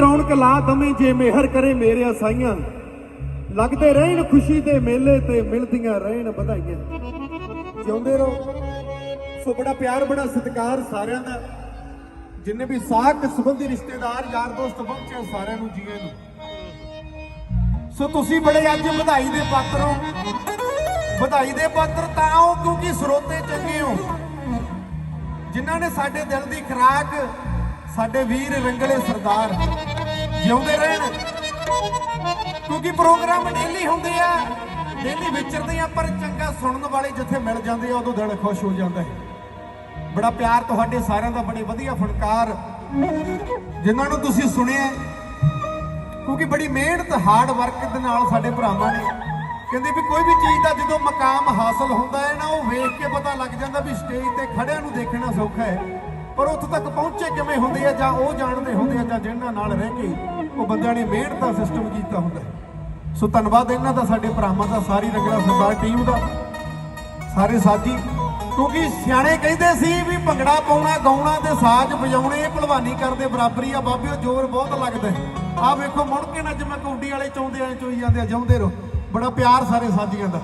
ਰੌਣਕ ਲਾ ਦਵੇਂ ਜੇ ਮਿਹਰ ਕਰੇ ਮੇਰੇ ਅਸਾਈਆਂ ਲੱਗਦੇ ਰਹਿਣ ਖੁਸ਼ੀ ਦੇ ਮੇਲੇ ਤੇ ਮਿਲਦੀਆਂ ਰਹਿਣ ਵਧਾਈਆਂ। ਜਿਉਂਦੇ ਰਹੋ। ਸੋ ਬੜਾ ਪਿਆਰ, ਬੜਾ ਸਤਿਕਾਰ ਸਾਰਿਆਂ ਦਾ। ਜਿੰਨੇ ਵੀ ਸਾਖ ਸੰਬੰਧੀ ਰਿਸ਼ਤੇਦਾਰ, ਯਾਰ ਦੋਸਤ ਪਹੁੰਚੇ ਸਾਰਿਆਂ ਨੂੰ ਜੀਏ ਨੂੰ। ਸੋ ਤੁਸੀਂ ਬੜੇ ਅੱਜ ਵਧਾਈ ਦੇ ਪਾਤਰ ਹੋ। ਵਧਾਈ ਦੇ ਪਾਤਰ ਤਾਂ ਹੋ ਕਿਉਂਕਿ ਸਰੋਤੇ ਚੰਗੇ ਹੋ। ਜਿਨ੍ਹਾਂ ਨੇ ਸਾਡੇ ਦਿਲ ਦੀ ਖੁਰਾਕ, ਸਾਡੇ ਵੀਰ ਰੰਗਲੇ ਸਰਦਾਰ ਜਿਉਂਦੇ ਰਹਿਣ। ਕਿਉਂਕਿ ਪ੍ਰੋਗਰਾਮ ਡੇਲੀ ਹੁੰਦੇ ਆ, ਡੇਲੀ ਵਿਚਰਦੇ ਆ, ਪਰ ਚੰਗਾ ਸੁਣਨ ਵਾਲੇ ਜਿੱਥੇ ਮਿਲ ਜਾਂਦੇ ਆ, ਉਦੋਂ ਦਿਲ ਖੁਸ਼ ਹੋ ਜਾਂਦਾ ਹੈ। ਬੜਾ ਪਿਆਰ ਤੁਹਾਡੇ ਸਾਰਿਆਂ ਦਾ, ਬੜੇ ਵਧੀਆ ਫਨਕਾਰ ਜਿਨ੍ਹਾਂ ਨੂੰ ਤੁਸੀਂ ਸੁਣਿਆ ਕਿਉਂਕਿ ਬੜੀ ਮਿਹਨਤ ਹਾਰਡ ਵਰਕ ਦੇ ਨਾਲ ਸਾਡੇ ਭਰਾਵਾਂ ਨੇ। ਕਹਿੰਦੇ ਵੀ ਕੋਈ ਵੀ ਚੀਜ਼ ਦਾ ਜਦੋਂ ਮਕਾਮ ਹਾਸਲ ਹੁੰਦਾ ਹੈ ਨਾ, ਉਹ ਵੇਖ ਕੇ ਪਤਾ ਲੱਗ ਜਾਂਦਾ ਵੀ ਸਟੇਜ ਤੇ ਖੜਿਆਂ ਨੂੰ ਦੇਖਣਾ ਸੌਖਾ ਹੈ। ਪਰ ਉੱਥੇ ਤੱਕ ਪਹੁੰਚੇ ਕਿਵੇਂ ਹੁੰਦੇ ਆ, ਜਾਂ ਉਹ ਜਾਣਦੇ ਹੁੰਦੇ ਆ, ਜਾਂ ਜਿਹਨਾਂ ਨਾਲ ਰਹਿ ਕੇ ਉਹ ਬੰਦਿਆਂ ਨੇ ਮਿਹਨਤ ਦਾ ਸਿਸਟਮ ਕੀਤਾ ਹੁੰਦਾ ਸੋ ਧੰਨਵਾਦ ਇਹਨਾਂ ਦਾ, ਸਾਡੇ ਭਰਾਵਾਂ ਦਾ, ਸਾਰੀ ਰੰਗਲਾ ਸਰਦਾਰ ਟੀਮ ਦਾ, ਸਾਰੇ ਸਾਥੀ। ਕਿਉਂਕਿ ਸਿਆਣੇ ਕਹਿੰਦੇ ਸੀ ਵੀ ਭੰਗੜਾ ਪਾਉਣਾ, ਗਾਉਣਾ ਤੇ ਸਾਜ਼ ਵਜਾਉਣੇ, ਇਹ ਭਲਵਾਨੀ ਕਰਦੇ ਬਰਾਬਰੀ ਆ। ਬਾਬਿਓ, ਜ਼ੋਰ ਬਹੁਤ ਲੱਗਦਾ ਆ ਵੇਖੋ, ਮੁੜ ਕੇ ਨਾ ਜਿਵੇਂ ਕੌਡੀ ਵਾਲੇ ਚਾਉਂਦੇ ਐ ਚੋਈ ਜਾਂਦੇ ਆ, ਜਾਉਂਦੇ ਰਹੋ। ਬੜਾ ਪਿਆਰ ਸਾਰੇ ਸਾਥੀਆਂ ਦਾ।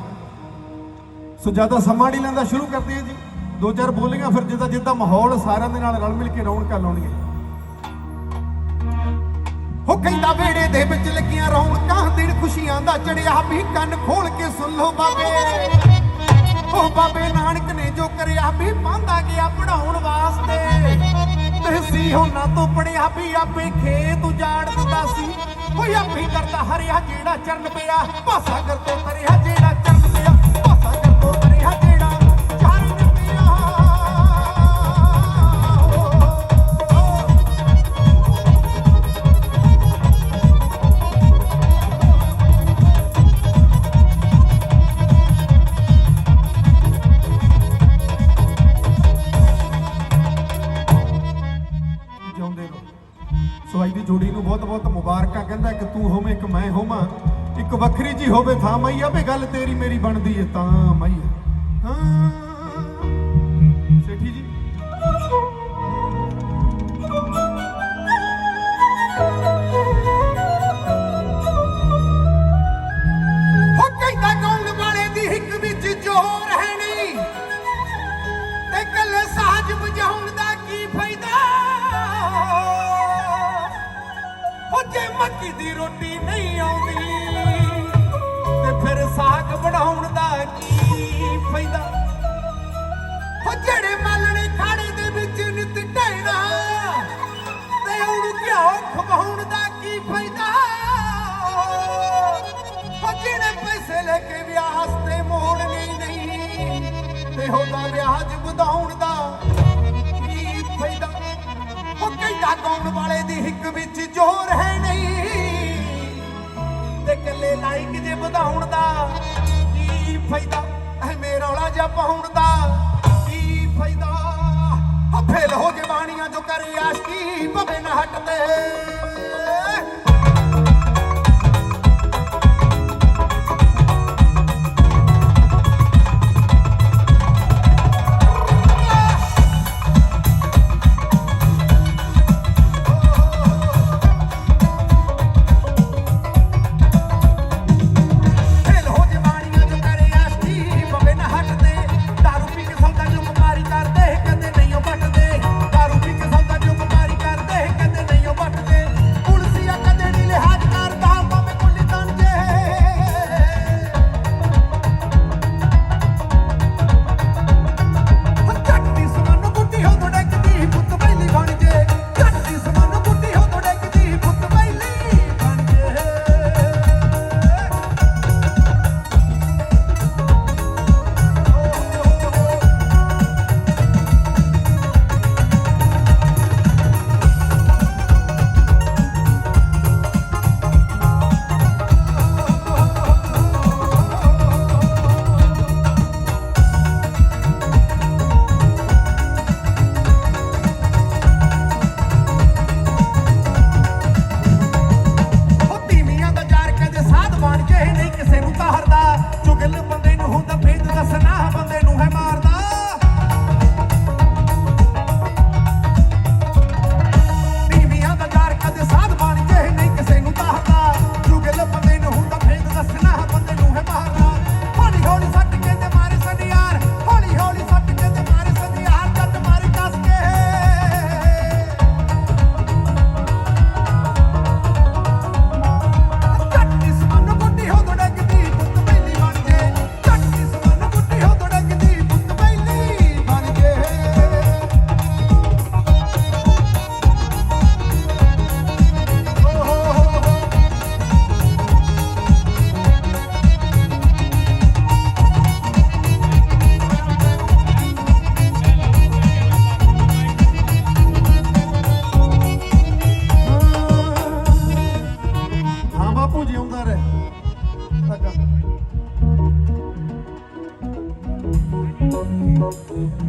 ਸੋ ਜ਼ਿਆਦਾ ਸਮਾਂ ਨਹੀਂ ਲੈਂਦਾ, ਸ਼ੁਰੂ ਕਰਦੇ ਆ ਜੀ। ਦੋ ਚਾਰ ਬੋਲੀਆਂ, ਫਿਰ ਜਿੱਦਾਂ ਜਿੱਦਾਂ ਮਾਹੌਲ ਸਾਰਿਆਂ ਦੇ ਨਾਲ ਰਲ ਮਿਲ ਕੇ ਰੌਣਕਾਂ ਲਾਉਣੀਆਂ। ਹੋ ਕਹਿੰਦਾ ਵੇੜੇ ਦੇ ਵਿੱਚ ਲੱਗੀਆਂ ਰੌਣਕਾਂ, ਦਿਨ ਖੁਸ਼ੀਆਂ ਦਾ ਚੜਿਆ ਵੀ ਕੰਨ ਖੋਲ ਕੇ ਸੁਣ ਲਓ ਬਾਬੇ। ਉਹ ਬਾਬੇ ਨਾਨਕ ਨੇ ਜੋ ਕਰਿਆ ਵੀ ਪਾਂਦਾ ਗਿਆ ਪੜਾਉਣ ਵਾਸਤੇ। ਤੇ ਸੀ ਤੋਂ ਪੜਿਆ ਵੀ ਆਪੇ ਖੇਤ ਉਜਾੜ ਦਿੰਦਾ ਸੀ। ਕੋਈ ਆਪੇ ਕਰਦਾ ਹਰਿਆ ਜਿਹੜਾ ਚਰਨ ਪਿਆ ਭਾਸਾ ਕਰ ਤੋਂ ਜੋੜੀ ਨੂੰ ਬਹੁਤ ਬਹੁਤ ਮੁਬਾਰਕਾਂ, ਕਹਿੰਦਾ ਕਿ ਤੂੰ ਹੋਵੇਂ, ਇੱਕ ਮੈਂ ਹੋਵਾਂ, ਇੱਕ ਵੱਖਰੀ ਜੀ ਹੋਵੇ ਥਾਂ ਮਈਆ ਵੇ ਗੱਲ ਤੇਰੀ ਮੇਰੀ ਬਣਦੀ ਏ ਤਾਂ ਮਈਆ ਹਾਂ। ਮੱਕੀ ਦੀ ਰੋਟੀ ਨਹੀਂ ਆਉਂਦੀ। ਤੇ ਫਿਰ ਸਾਗ ਬਣਾਉਣ ਦਾ ਕੀ ਫਾਇਦਾ? ਹੋ ਜਿਹੜੇ ਮਾਲਣੇ ਖਾੜੇ ਦੇ ਵਿੱਚ ਨਿਤ ਢਹਿਣਾ, ਤੇ ਉਹਨੂੰ ਘਿਓ ਖਵਾਉਣ ਦਾ ਕੀ ਫਾਇਦਾ? ਹੋ ਜਿਹੜੇ ਪੈਸੇ ਲੈ ਕੇ ਵਿਆਹ ਤੇ ਮੋੜਨੇ ਨਹੀਂ, ਤੇ ਉਹਦਾ ਵਿਆਜ ਵਧਾਉਣ ਦਾ ਕੀ ਫਾਇਦਾ? ਉਹ ਕਹਿੰਦਾ ਗਾਉਣ ਵਾਲੇ ਦੀ ਹਿੱਕ ਵਿੱਚ ਜ਼ੋਰ ਹੈ। ਵਧਾਉਣ ਦਾ? ਕੀ ਫਾਇਦਾ? ਐਵੇਂ ਰੌਲਾ ਜਾਂ ਪਾਉਣ ਦਾ? ਕੀ ਫਾਇਦਾ? ਹੋ ਫੇਲ ਹੋ ਜਵਾਨੀਆਂ ਜੋ ਕਰੇ ਆਸ਼ਕੀ ਭਵੇ ਨਾ ਹਟਦੇ।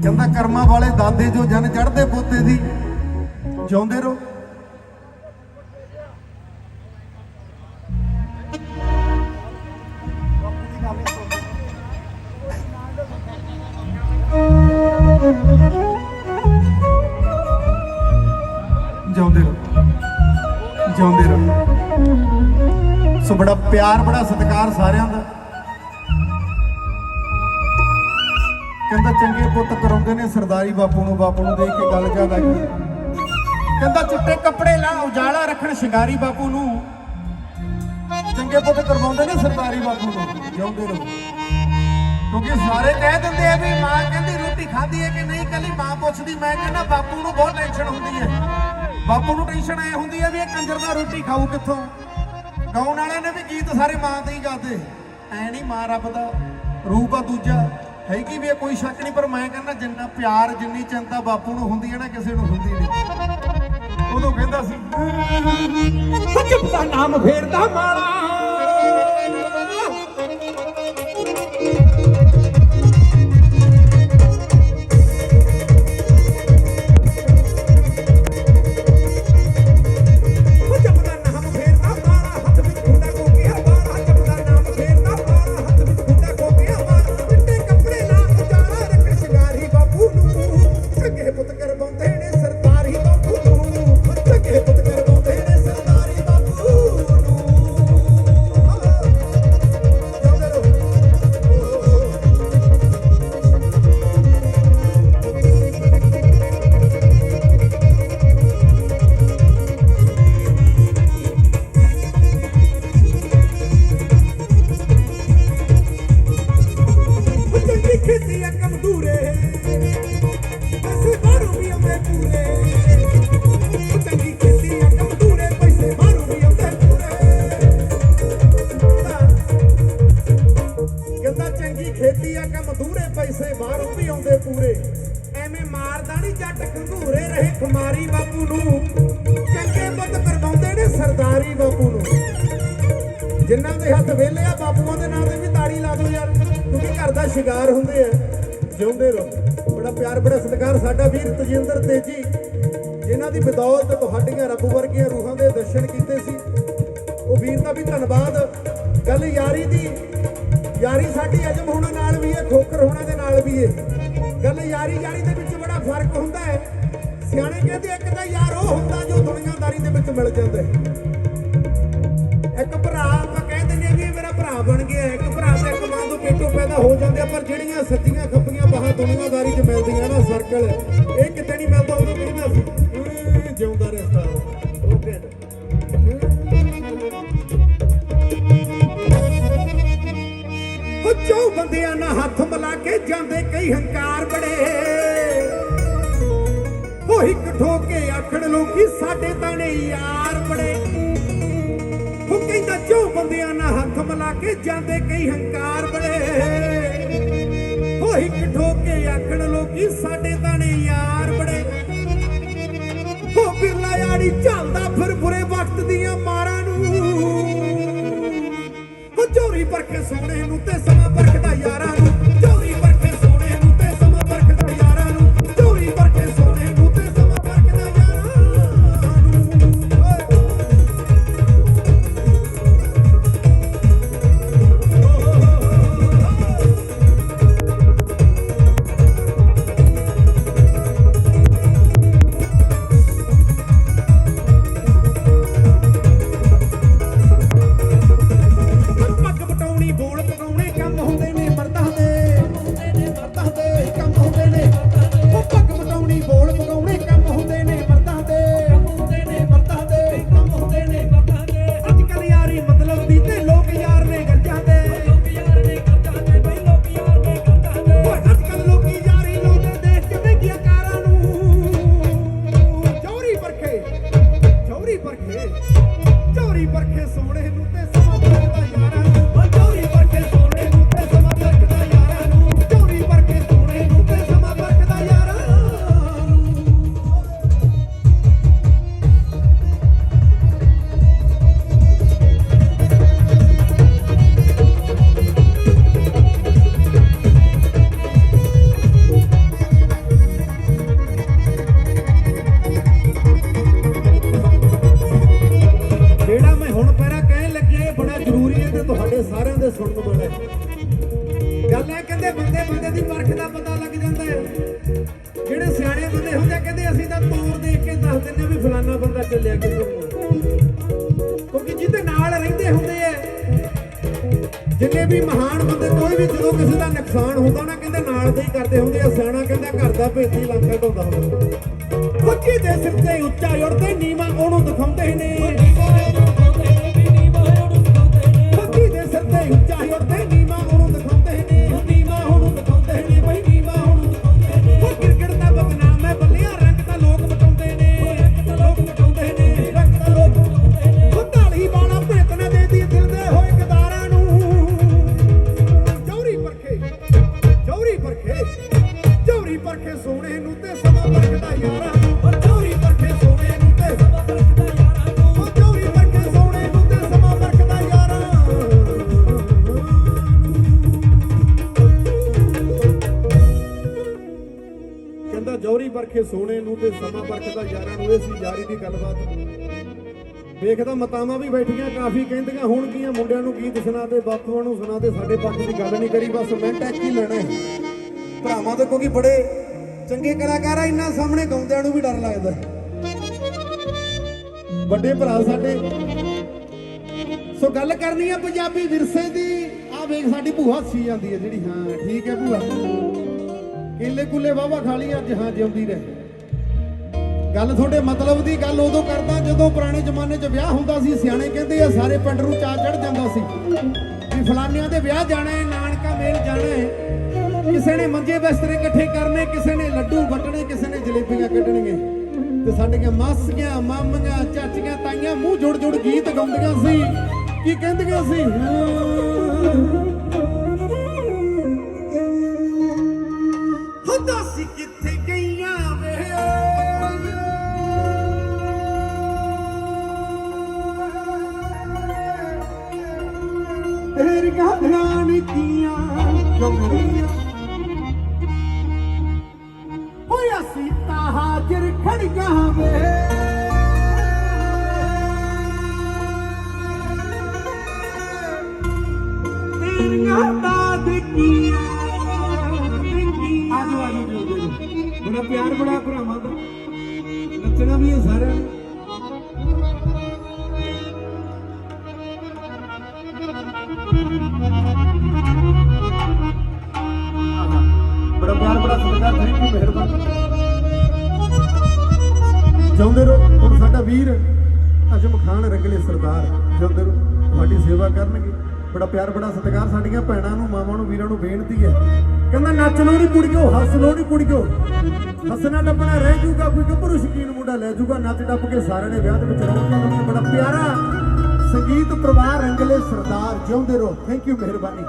ਕਹਿੰਦਾ ਕਰਮਾਂ ਵਾਲੇ ਦਾਦੇ ਜੋ ਜਨ ਚੜਦੇ ਪੋਤੇ ਦੀ, ਜਿਉਂਦੇ ਰਹੋ। ਜਿਉਂਦੇ ਰਹੋ ਜਿਉਂਦੇ ਰਹੋ। ਸੋ ਬੜਾ ਪਿਆਰ, ਬੜਾ ਸਤਿਕਾਰ ਸਾਰਿਆਂ ਦਾ। ਕਹਿੰਦਾ ਚੰਗੇ ਪੁੱਤ ਕਰਾਉਂਦੇ ਨੇ ਸਰਦਾਰੀ ਬਾਪੂ ਨੂੰ ਬਾਪੂ ਨੂੰ ਦੇਖ ਕੇ ਗੱਲ ਜਾ ਲੱਗੀ ਕਹਿੰਦਾ ਚਿੱਟੇ ਕੱਪੜੇ ਲਾ, ਉਜਾਲਾ ਰੱਖਣ ਸ਼ਿੰਗਾਰੀ ਬਾਪੂ ਨੂੰ। ਚੰਗੇ ਪੁੱਤ ਕਰਵਾਉਂਦੇ ਨੇ ਸਰਦਾਰੀ ਬਾਪੂ ਨੂੰ, ਜਿਉਂਦੇ ਰਹੋ। ਕਿਉਂਕਿ ਸਾਰੇ ਕਹਿ ਦਿੰਦੇ ਆ ਵੀ ਮਾਂ ਕਹਿੰਦੀ ਰੋਟੀ ਖਾਧੀ ਹੈ ਕਿ ਨਹੀਂ ਕੱਲੀ ਮਾਂ ਪੁੱਛਦੀ, ਮੈਂ ਕਹਿੰਦਾ ਬਾਪੂ ਨੂੰ ਬਹੁਤ ਟੈਨਸ਼ਨ ਹੁੰਦੀ ਹੈ। ਬਾਪੂ ਨੂੰ ਟੈਨਸ਼ਨ ਐ ਹੁੰਦੀ ਹੈ ਵੀ ਇਹ ਕੰਜਰ ਦਾ ਰੋਟੀ ਖਾਊ ਕਿੱਥੋਂ? ਗਾਉਣ ਵਾਲਿਆਂ ਨੇ ਵੀ ਗੀਤ ਸਾਰੇ ਮਾਂ ਤੇ ਹੀ ਗਾਦੇ ਐ ਨਹੀਂ ਮਾਂ ਰੱਬ ਦਾ, ਰੂਪ ਆ ਦੂਜਾ। ਹੈਗੀ ਵੀ ਇਹ ਕੋਈ ਸ਼ੱਕ ਨਹੀਂ, ਪਰ ਮੈਂ ਕਹਿੰਦਾ ਜਿੰਨਾ ਪਿਆਰ, ਜਿੰਨੀ ਚਿੰਤਾ ਬਾਪੂ ਨੂੰ ਹੁੰਦੀ ਹੈ ਨਾ, ਕਿਸੇ ਨੂੰ ਹੁੰਦੀ ਨਹੀਂ। ਉਦੋਂ ਕਹਿੰਦਾ ਸੀ ਸੱਚਮ ਦਾ ਨਾਮ ਫੇਰਦਾ ਮਾਲਾ ਐਵੇਂ ਨਹੀਂ ਜੱਟ ਖੰਗੂਰੇ ਰਹੇ ਖੁਮਾਰੀ ਬਾਪੂ ਨੂੰ। ਚੰਗੇ ਪੁੱਤ ਕਰਵਾਉਂਦੇ ਨੇ ਸਰਦਾਰੀ ਬਾਪੂ ਨੂੰ। ਜਿਨ੍ਹਾਂ ਦੇ ਹੱਥ ਵਿਹਲੇ ਆ, ਬਾਪੂਆਂ ਦੇ ਨਾਂ ਤੇ ਵੀ ਤਾੜੀ ਲਾ ਦਿਓ ਯਾਰ। ਕਿਉਂਕਿ ਘਰ ਦਾ ਸ਼ਿੰਗਾਰ ਹੁੰਦੇ ਆ, ਜਿਉਂਦੇ ਰਹੋ। ਬੜਾ ਪਿਆਰ, ਬੜਾ ਸਤਿਕਾਰ ਸਾਡਾ ਵੀਰ ਤਜਿੰਦਰ ਤੇਜੀ ਜਿਨ੍ਹਾਂ ਦੀ ਬਦੌਲਤ ਤੁਹਾਡੀਆਂ ਰੱਬ ਵਰਗੀਆਂ ਰੂਹਾਂ ਦੇ ਦਰਸ਼ਨ ਕੀਤੇ ਸੀ। ਉਹ ਵੀਰ ਦਾ ਵੀ ਧੰਨਵਾਦ। ਗੱਲ ਯਾਰੀ ਦੀ, ਯਾਰੀ ਸਾਡੀ ਅਜਮ ਹੋਣਾ ਨਾਲ ਵੀ ਹੈ, ਖੋਖਰ ਹੋਣਾ ਦੇ ਨਾਲ ਵੀ ਹੈ। ਗੱਲ ਯਾਰੀ ਯਾਰੀ ਦੇ ਵਿੱਚ ਬੜਾ ਫ਼ਰਕ ਹੁੰਦਾ ਹੈ। ਸਿਆਣੇ ਕਹਿੰਦੇ ਇੱਕ ਤਾਂ ਯਾਰ ਉਹ ਹੁੰਦਾ ਜੋ ਦੁਨੀਆਦਾਰੀ ਦੇ ਵਿੱਚ ਮਿਲ ਜਾਂਦਾ ਇੱਕ ਭਰਾ, ਆਪਾਂ ਕਹਿ ਦਿੰਦੇ ਵੀ ਇਹ ਮੇਰਾ ਭਰਾ ਬਣ ਗਿਆ ਇੱਕ ਭਰਾ ਤੇ ਇੱਕ ਮਾਂ ਤੋਂ ਪੇਟੋਂ ਪੈਦਾ ਹੋ ਜਾਂਦੇ ਪਰ ਜਿਹੜੀਆਂ ਸੱਚੀਆਂ ਖੱਪੀਆਂ ਬਾਹਾਂ ਦੁਨੀਆਦਾਰੀ 'ਚ ਮਿਲਦੀਆਂ ਨਾ ਸਰਕਲ ਇਹ ਕਿਤੇ ਨਹੀਂ ਮਿਲਦਾ ਉਹਨੂੰ ਕਹਿੰਦਾ ਸੀ? ਜਿਉਂਦਾ ਰਿਸ਼ਤਾ ਓਕੇ ਚੌ ਬੰਦਿਆਂ ਨਾਲ ਹੱਥ ਮਿਲਾ ਕੇ ਜਾਂਦੇ ਕਈ ਹੰਕਾਰ ਬੜੇ। ਉਹ ਇੱਕ ਠੋਕੇ ਆਖਣ ਲੋਕੀ ਸਾਡੇ ਤਾਂ ਨੇ ਯਾਰ ਬੜੇ। ਉਹ ਕਹਿੰਦਾ ਚੌ ਬੰਦਿਆਂ ਨਾਲ ਹੱਥ ਮਿਲਾ ਕੇ ਜਾਂਦੇ ਕਈ ਹੰਕਾਰ ਬੜੇ। ਉਹ ਇੱਕ ਠੋਕੇ ਆਖਣ ਲੋਕੀ ਸਾਡੇ ਤਾਂ ਨੇ ਯਾਰ ਬੜੇ। ਉਹ ਬਿਰਲਾ ਯਾਰੀ ਚੱਲਦਾ ਫਿਰ ਬੁਰੇ ਵਕਤ ਦੀਆਂ ਮਾਰਾਂ ਉਹ ਚੋਰੀ ਪਰਖੇ ਸੋਹਣੇ ਨੂੰ ਤੇ ਸਮਾਂ ਜਦੋਂ ਕਿਸੇ ਦਾ ਨੁਕਸਾਨ ਹੁੰਦਾ ਨਾ, ਕਹਿੰਦੇ ਨਾਲ ਦੇ ਹੀ ਕਰਦੇ ਹੁੰਦੇ ਆ, ਸਿਆਣਾ ਕਹਿੰਦਾ ਘਰ ਦਾ ਭੇਤੀ ਲੰਕਾ ਢੋਂਦਾ ਹੁੰਦਾ। ਫੱਕੀ ਦੇ ਸਿਰ ਤੇ ਉੱਚਾ ਉੜਦੇ ਨੀਵਾ ਉਹਨੂੰ ਦਿਖਾਉਂਦੇ ਨੇ ਜੌਹਰੀ ਨੂੰ ਤੇ ਸਮਾਂ ਪਰਖਦਾ ਯਾਰਾਂ ਨੂੰ, ਇਹ ਸੀ ਯਾਰੀ ਦੀ ਗੱਲਬਾਤ। ਵੇਖਦਾ ਮਤਾਵਾਂ ਵੀ ਬੈਠੀਆਂ, ਕਾਫੀ ਕਹਿੰਦੀਆਂ, ਹੁਣ ਮੁੰਡਿਆਂ ਨੂੰ ਗੀਤ ਸੁਣਾ ਤੇ ਬਾਪੂਆਂ ਨੂੰ ਸੁਣਾ ਤੇ ਸਾਡੇ ਪੱਖ ਦੀ ਗੱਲ ਨਹੀਂ ਕਰੀ, ਬਸ ਮੈਂ ਟੈਕ ਹੀ ਲੈਣਾ ਹੈ? ਭਰਾਵਾਂ ਤੋਂ ਕਿਉਂਕਿ ਬੜੇ ਚੰਗੇ ਕਲਾਕਾਰ ਆ, ਇੰਨਾ ਸਾਹਮਣੇ ਗਾਉਂਦਿਆਂ ਨੂੰ ਵੀ ਡਰ ਲੱਗਦਾ ਵੱਡੇ ਭਰਾ ਸਾਡੇ। ਸੋ ਗੱਲ ਕਰਨੀ ਆ ਪੰਜਾਬੀ ਵਿਰਸੇ ਦੀ। ਆ ਵੇਖ, ਸਾਡੀ ਭੂਆ ਸੀ ਜਾਂਦੀ ਹੈ ਜਿਹੜੀ, ਹਾਂ, ਠੀਕ ਹੈ ਭੂਆ। ਕੇਲੇ ਕੁੱਲੇ ਵਾਵਾ ਖਾ ਲਈ ਜਿਉਂਦੀ ਰਹੇ। ਗੱਲ ਤੁਹਾਡੇ ਮਤਲਬ ਦੀ ਗੱਲ ਉਦੋਂ ਕਰਦਾ ਜਦੋਂ ਪੁਰਾਣੇ ਜ਼ਮਾਨੇ 'ਚ ਵਿਆਹ ਹੁੰਦਾ ਸੀ, ਸਿਆਣੇ ਕਹਿੰਦੇ ਆ, ਸਾਰੇ ਪਿੰਡ ਨੂੰ ਚਾ ਚੜ ਜਾਂਦਾ ਸੀ ਵੀ ਫਲਾਨਿਆਂ ਦੇ ਵਿਆਹ ਜਾਣਾ ਹੈ, ਨਾਨਕਾ ਮੇਲ ਜਾਣਾ ਹੈ। ਕਿਸੇ ਨੇ ਮੰਜੇ ਬਿਸਤਰੇ ਇਕੱਠੇ ਕਰਨੇ, ਕਿਸੇ ਨੇ ਲੱਡੂ ਵਟਣੇ, ਕਿਸੇ ਨੇ ਜਲੇਬੀਆਂ ਕੱਢਣੀਆਂ। ਤੇ ਸਾਡੀਆਂ ਮਾਸੀਆਂ, ਮਾਮੀਆਂ, ਚਾਚੀਆਂ, ਤਾਈਆਂ ਮੂੰਹ ਜੁੜ ਜੁੜ ਗੀਤ ਗਾਉਂਦੀਆਂ ਸੀ। ਕੀ ਕਹਿੰਦੀਆਂ ਸੀ? ਹੁੰਦਾ ਜੀ। ਪਿਆਰ ਬੜਾ ਭਰਾਵਾਂ ਦਾ। ਨੱਚਣਾ ਵੀ ਹੈ ਸਾਰਿਆਂ ਨੇ। ਬੜਾ ਪਿਆਰ ਬੜਾ ਸਤਿਕਾਰ ਥੈਂਕ ਯੂ ਮਿਹਰਬਾਨੀ। ਜਿਉਂਦੇ ਰਹੋ, ਹੁਣ ਸਾਡਾ ਵੀਰ ਅਜਮ ਖਾਨ ਰੰਗਲੇ ਸਰਦਾਰ ਜਿਉਂਦੇ ਰਹੋ, ਤੁਹਾਡੀ ਸੇਵਾ ਕਰਨਗੇ। ਬੜਾ ਪਿਆਰ ਬੜਾ ਸਤਿਕਾਰ ਸਾਡੀਆਂ ਭੈਣਾਂ ਨੂੰ ਮਾਵਾਂ ਨੂੰ ਵੀਰਾਂ ਨੂੰ ਬੇਨਤੀ ਹੈ। ਕਹਿੰਦਾ ਨੱਚ ਲੋ ਨਹੀਂ ਕੁੜੀਓ ਹੱਸ ਲੋ ਨਹੀਂ ਕੁੜੀਓ। ਹੱਸਣਾ ਟੱਪਣਾ ਰਹਿ ਜੂਗਾ ਕੋਈ ਗੱਭਰੂ ਸ਼ਕੀਨ ਮੁੰਡਾ ਲੈ ਜੂਗਾ ਨੱਚ ਟੱਪ ਕੇ ਸਾਰਿਆਂ ਨੇ ਵਿਆਹ ਦੇ ਵਿੱਚ ਰੌਣਕਾਂ ਲਾਉਣੀਆਂ ਬੜਾ ਪਿਆਰਾ ਸੰਗੀਤ ਪਰਿਵਾਰ ਰੰਗਲੇ ਸਰਦਾਰ ਜਿਉਂਦੇ ਰਹੋ। ਥੈਂਕ ਯੂ ਮਿਹਰਬਾਨੀ।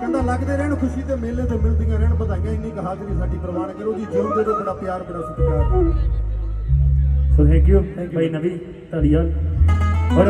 ਕਹਿੰਦਾ ਲੱਗਦੇ ਰਹਿਣ ਖੁਸ਼ੀ ਤੇ ਮੇਲੇ ਤੇ ਮਿਲਦੀਆਂ ਰਹਿਣ ਵਧਾਈਆਂ ਇੰਨੀ ਕੁ ਹਾਜ਼ਰੀ ਸਾਡੀ ਪ੍ਰਵਾਨ ਕਰੋ ਜੀ ਜਿਉਂਦੇ ਰਹੋ ਬੜਾ ਪਿਆਰ ਬੜਾ ਸਤਿਕਾਰ। ਸੋ ਥੈਂਕ ਯੂ ਭਾਈ ਨਵੀ ਧੜੀਆ ਔਰ